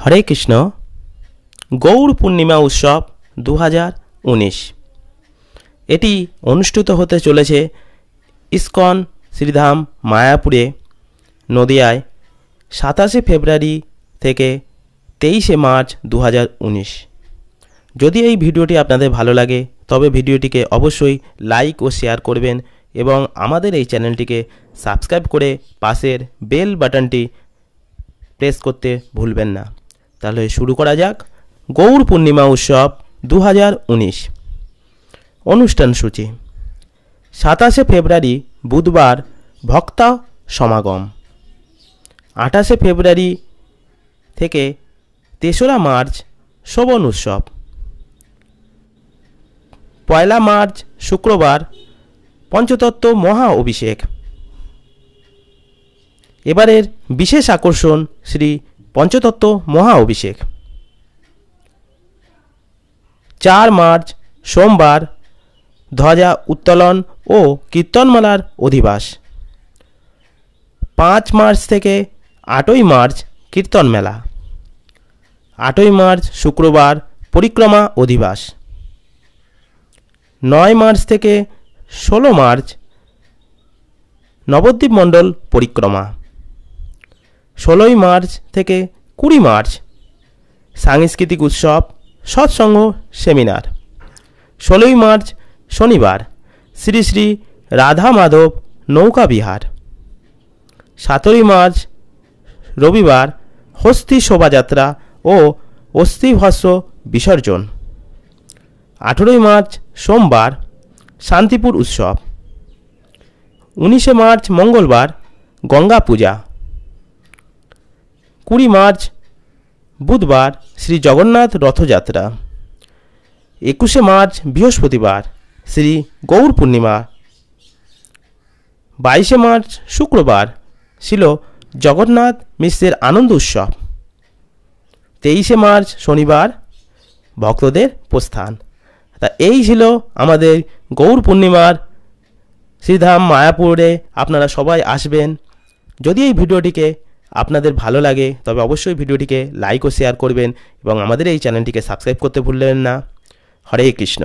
হরে কৃষ্ণ। গৌর পূর্ণিমা উৎসব দু হাজার উনিশ। এটি অনুষ্ঠিত হতে চলেছে ইস্কন, শ্রীধাম, মায়াপুরে, নদিয়ায়, সাতাশে ফেব্রুয়ারি থেকে তেইশে মার্চ দু হাজার উনিশ। যদি এই ভিডিওটি আপনাদের ভালো লাগে, তবে ভিডিওটিকে অবশ্যই লাইক ও শেয়ার করবেন এবং আমাদের এই চ্যানেলটিকে সাবস্ক্রাইব করে পাশের বেল বাটনটি প্রেস করতে ভুলবেন না। তাহলে শুরু করা যাক। গৌর পূর্ণিমা উৎসব দু হাজার উনিশ। অনুষ্ঠান সূচি। সাতাশে ফেব্রুয়ারি বুধবার ভক্তা সমাগম। আঠাশে ফেব্রুয়ারি থেকে তেসরা মার্চ শোভন উৎসব। পয়লা মার্চ শুক্রবার পঞ্চতত্ত্ব মহা অভিষেক। এবারের বিশেষ আকর্ষণ শ্রী পঞ্চতত্ত্ব, মহা অভিষেক। চার মার্চ, সোমবার, ধ্বজা উত্তোলন ও কীর্তনমালার অধিবাস। পাঁচ মার্চ থেকে আটই মার্চ কীর্তন মেলা আটই মার্চ, শুক্রবার, পরিক্রমা অধিবাস। নয় মার্চ থেকে ষোলো মার্চ, নবদ্বীপ মণ্ডল পরিক্রমা। ষোলোই মার্চ থেকে কুড়ি মার্চ। সাংস্কৃতিক উৎসব, সৎসঙ্গ, সেমিনার। ষোলোই মার্চ, শনিবার, শ্রী শ্রী রাধা মাধব নৌকা বিহার। সাতই মার্চ, রবিবার, হস্তি শোভাযাত্রা ও অস্থিভস্য বিসর্জন। আঠেরোই মার্চ, সোমবার, শান্তিপুর উৎসব। উনিশে মার্চ, মঙ্গলবার, গঙ্গা পূজা। কুড়ি মার্চ, বুধবার, শ্রী জগন্নাথ রথযাত্রা। একুশে মার্চ, বৃহস্পতিবার, শ্রী গৌর পূর্ণিমা। বাইশে মার্চ, শুক্রবার, ছিল জগন্নাথ মিশ্রের আনন্দ উৎসব। তেইশে মার্চ, শনিবার, ভক্তদের প্রস্থান। তা এই ছিল আমাদের গৌর পূর্ণিমার শ্রীধাম মায়াপুরে। আপনারা সবাই আসবেন। যদি এই ভিডিওটিকে আপনাদের ভালো লাগে, তবে অবশ্যই ভিডিওটিকে লাইক ও শেয়ার করবেন এবং আমাদের এই চ্যানেলটিকে সাবস্ক্রাইব করতে ভুলবেন না। হরে কৃষ্ণ।